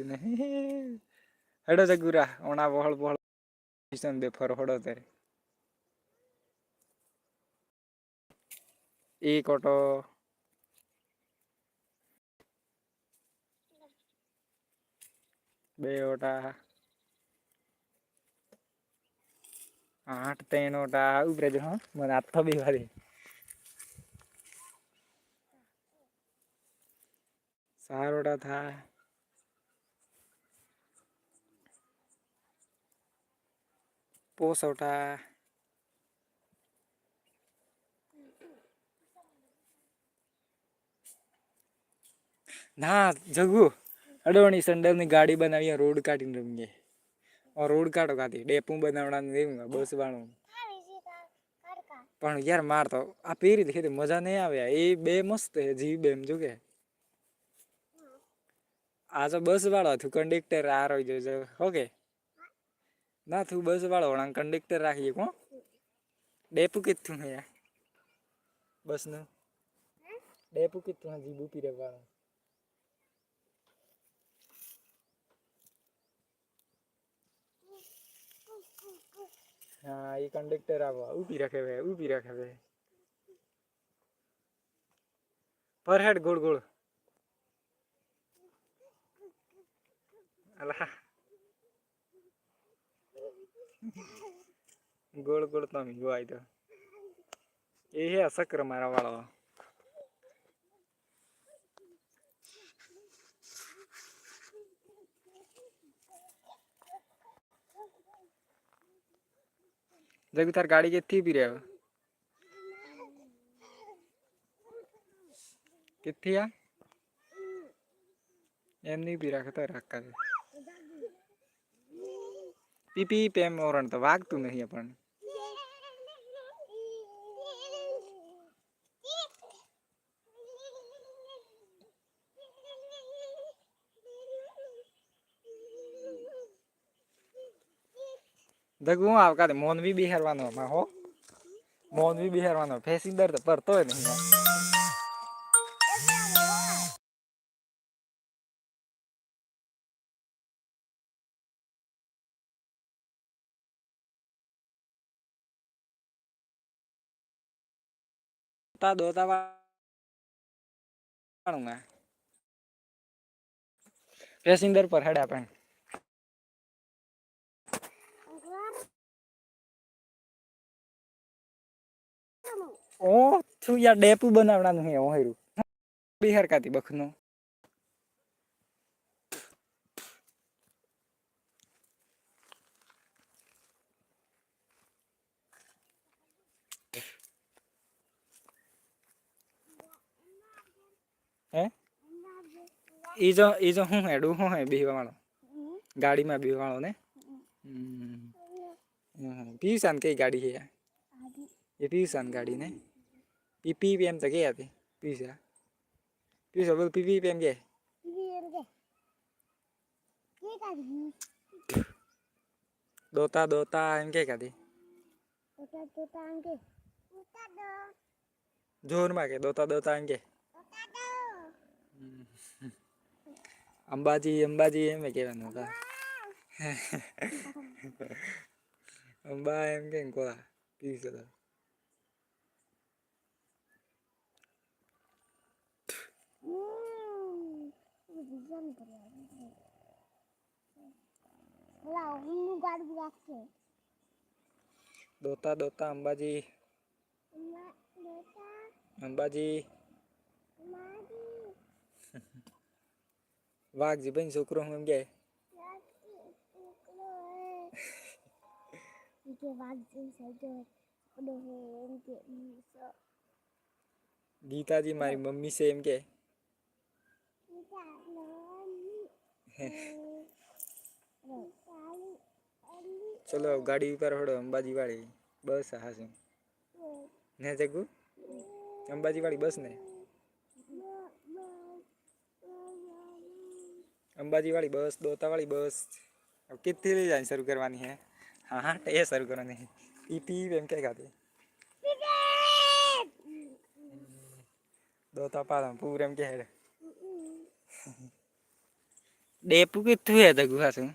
જ નહીં હેડો જગુરા ઓણા વહોળ વહોળ કિશન બેફર હોડો તારે એક ઓટો બે ઓટા આઠ ત્રણ ઓટા ઉપરે જો હા મને આથો બે સારોટા થાય ઓ સઉટા ના જગુ અડોણી સંદરની ગાડી બનાવીયા રોડ કાટીને રમીએ ઓ રોડ કાટો કાટી દેપું બનાવણા ને બસ વાણો હા રિસી કાડકા પણ યાર માર તો આ પેરી દે કે મજા નઈ આવે આ ઈ બે મસ્ત છે જી બેમ જો કે આ તો બસ વાળો થું કંડક્ટર આર ઓય જો કે ઓકે ना तू बस वालों ना कंडक्टर रखी है कौन डेपु कितनू है बस ना डेपु कितना जीबू पी रहा है हाँ ये कंडक्टर आ गया ऊपर रखे हुए ऊपर रखे हुए पर हेड गोल गोल अल्लाह ગોળ ગોળ તમે જોવાય તો એ હે સક્ર મારા વાળો देखो तार गाड़ी के थी भी रहे कितनी पीपी पेम और तो वागत नहीं अपन दगू आपका मोन भी बिहारवा हो मोन भी बिहारवा फेसिंग दर्द पर तो नहीं Tado tava પાડું ના પેસેન્જર પર હેડ આપણે ઓ તું યાર ડેપુ બનાવવાનું હે ઓહેરું બિહાર કાતી બખનું હે એ જો એ જો હું હેડું હું હે બેહવાળો ગાડીમાં બેહવાળો ને પીયુષાન કઈ ગાડી છે એ પીયુષાન ગાડી ને પી પી પી એમ તો કે હતી પીયુષા પીયુષા બોલ પી પી પી એમ કે દોતા દોતા એમ કે કાધી દોતા દોતા એમ કે જોરમાં કે દોતા દોતા એમ કે દોતા અંબાજી અંબાજી એમ કહેવાનું કા અંબા એમ કે કોલા પીસ હતા દોતા દોતા અંબાજી અંબાજી વાઘજી ભાઈ છોકરો હું એમ કે ગીતાજી મારી મમ્મી છે એમ કે ચલો ગાડી ઉપર હડો અંબાજી વાળી બસ હા શું ને જગુ અંબાજી વાળી બસ ને અંબાજીવાળી બસ દોતાવાળી બસ કેટલી લઈ જાય શરૂ કરવાની હે હા હા એ શરૂ કરવાની હે ઈ પી એમ કે ખાતે દોતા પાલનપુર એમ કે હેડ ડેપુ કીધું હે તો ગુહા શું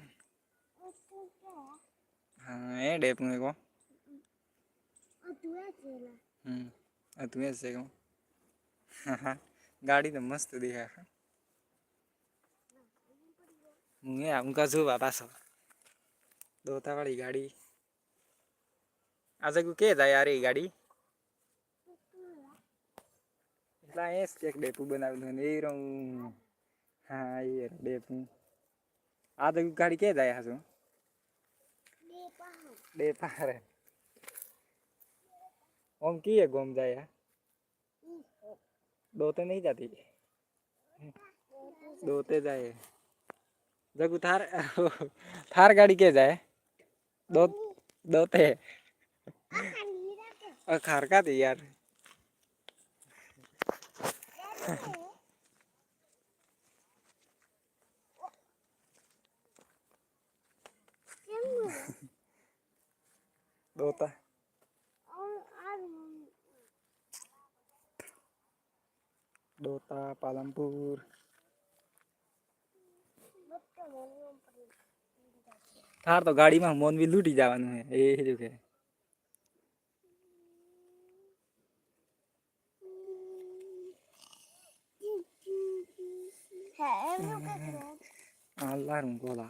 હા એ ડેપુ ને કહો હમ તું એ છે ગાડી તો મસ્ત દેખાય मुझे आमका जो बाबा सब दोता वाली गाड़ी आज कुके जाए यार ये गाड़ी इतना ये स्टेक डेपू बना दो नहीं रहूं हाँ ये डेपू आज कुके गाड़ी के जाए हाँ सो डेपा है ओम की है घूम जाए दोते नहीं जाती दोते जाए जगू थार थार गाड़ी के जाए दो दोते खार का थी यार दोता Dota Palamur થાર તો ગાડીમાં મોન બી લૂટી જવાનું હે એ જો કે Alarm gola.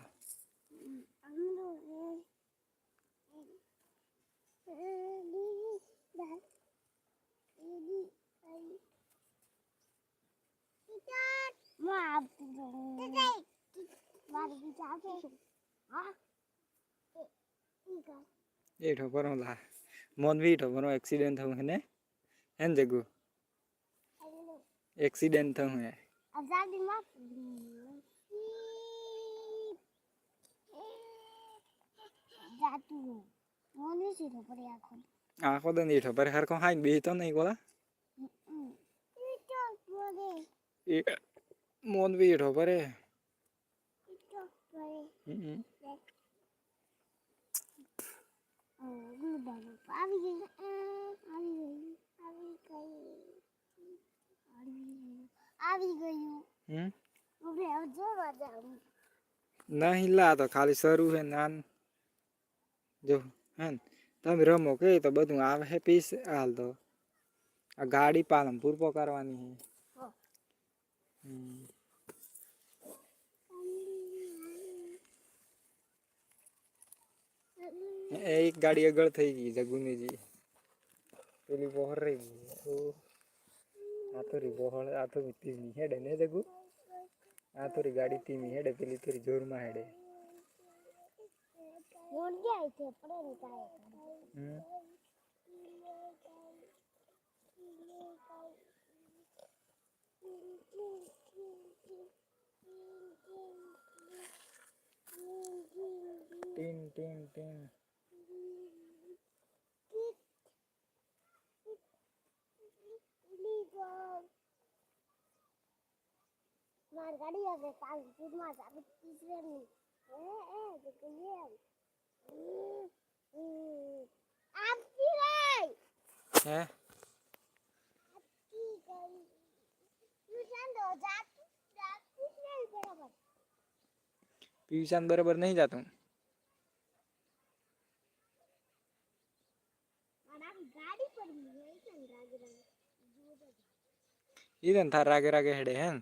Thank you. ଏଇଠ ପରମଲା ମନ ବି ଏଇଠ ପରମ ଆକ୍ସିଡେଣ୍ଟ ହଉ ହେନେ ହେନ ଜଗୁ एक्सीडेंट था हुए आखो तो नहीं ठोपर हर को हाइक भी तो नहीं बोला मोन भी ठोपर है નહીં લા તો ખાલી શરૂ છે નાન જો હે તમે રમો કે તો બધું આવે હે પીસ હાલ તો આ ગાડી પાલનપુર પો કરવાની છે હમ एक गाड़ी अगल થઈ ગઈ જગુનીજી પેલી બોહર રહી ઓ આ તો રી બોહળે આ તો વીતી નહી હે ડેને દેગુ આ તો રી ગાડી તીમી હેડે પેલી તરી જોર માં હેડે મુંડ ગઈ છે અપરે કા હેમ ટિન ટિન ટિન मार तीसरे में ए ए देखो ये हम्म, हम्म। आप की गई है आप की गई दो जाती जाती बराबर ट्यूशन बराबर नहीं जाता हूँ ಇದನ್ ರಾಗೆ ರಾಗೆ ಹೆಡೆ ಹೆನ್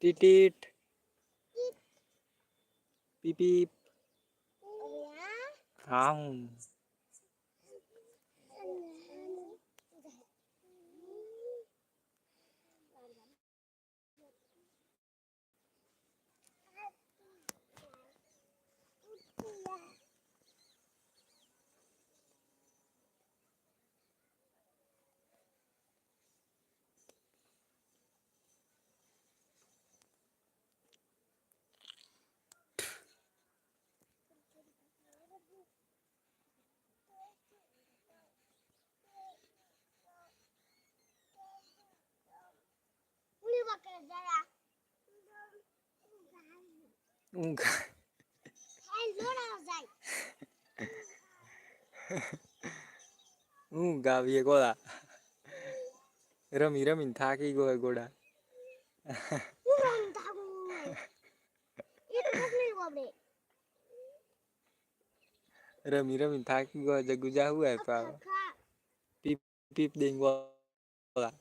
টিটিট পিপিপ হাউন ઊંઘ હું ગાવીએ ગોળા રમી રમીને થાકી ગયો ગોળા રમી રમીને થાકી ગયો જગુજા હુઆ પાવ પીપ પીપ ગોળા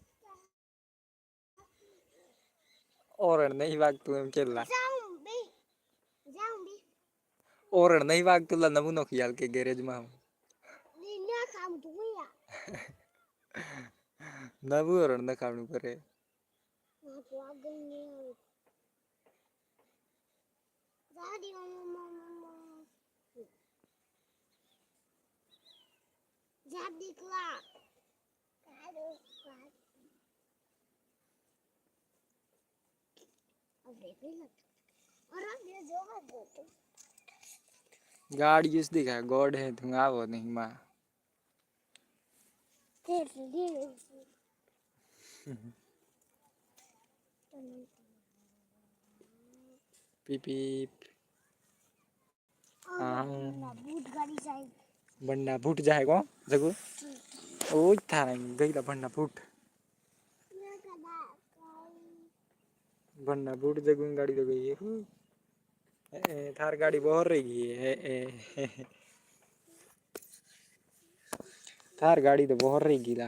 ઓરણ નહીં વાગતું એમ કેટલા ઓરણ નહીં વાગતું એટલે નમૂનો ખ્યાલ કે ગેરેજમાં નવું ઓરણ નખાવણું કરે જાબ દીકલા गाड यूज दिखा गॉड है तुम आ वो नहीं माँ पीपीप भंडा फूट जाएगा जगह ओ थारा गईला भंडा फूट भन्ना बूट जगून गाड़ी देखो तो ये हम्म। थार गाड़ी बहुत रही है थार गाड़ी तो बहुत रही गीला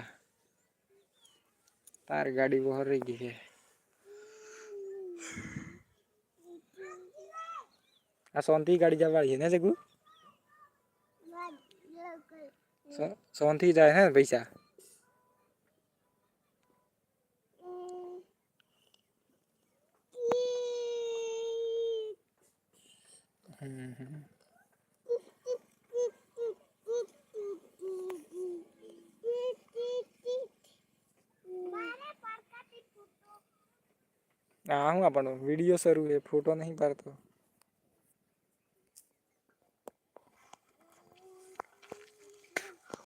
थार गाड़ी बहुत रही है आ सोंथी गाड़ी जा वाली है ना जगू सोंथी जाए है पैसा हाँ हूँ अपन वीडियो सर हुए फोटो नहीं पड़ते